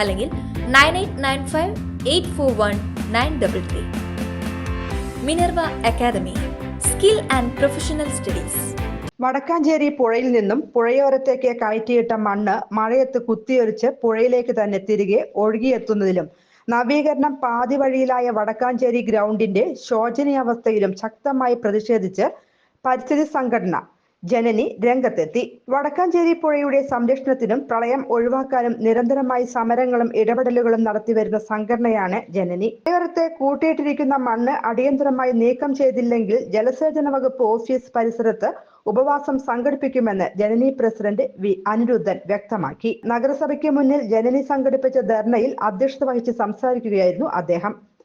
അല്ലെങ്കിൽ nine eight nine five eight four one nine double three. Minerva academy skill and professional studies. Vadakkanchery പുഴയിൽ നിന്നും പുഴയോരത്തേക്ക് കയറ്റിയിട്ട മണ്ണ് മഴയത്ത് കുത്തിയൊലിച്ച് പുഴയിലേക്ക് തന്നെ തിരികെ ഒഴുകിയെത്തുന്നതിലും നവീകരണം പാതി വഴിയിലായ വടക്കാഞ്ചേരി ഗ്രൗണ്ടിന്റെ ശോചനീയാവസ്ഥയിലും ശക്തമായി പ്രതിഷേധിച്ച് പരിസ്ഥിതി സംഘടന ജനനി രംഗത്തെത്തി. വടക്കാഞ്ചേരി പുഴയുടെ സംരക്ഷണത്തിനും പ്രളയം ഒഴിവാക്കാനും നിരന്തരമായി സമരങ്ങളും ഇടപെടലുകളും നടത്തിവരുന്ന സംഘടനയാണ് ജനനി. പുഴയോരത്തെ കൂട്ടിയിട്ടിരിക്കുന്ന മണ്ണ് അടിയന്തരമായി നീക്കം ചെയ്തില്ലെങ്കിൽ ജലസേചന വകുപ്പ് ഓഫീസ് പരിസരത്ത് ഉപവാസം സംഘടിപ്പിക്കുമെന്ന് ജനനി പ്രസിഡന്റ് വി. അനിരുദ്ധൻ വ്യക്തമാക്കി. നഗരസഭയ്ക്ക് മുന്നിൽ ജനനി സംഘടിപ്പിച്ച ധർണയിൽ അധ്യക്ഷത വഹിച്ച് സംസാരിക്കുകയായിരുന്നു അദ്ദേഹം.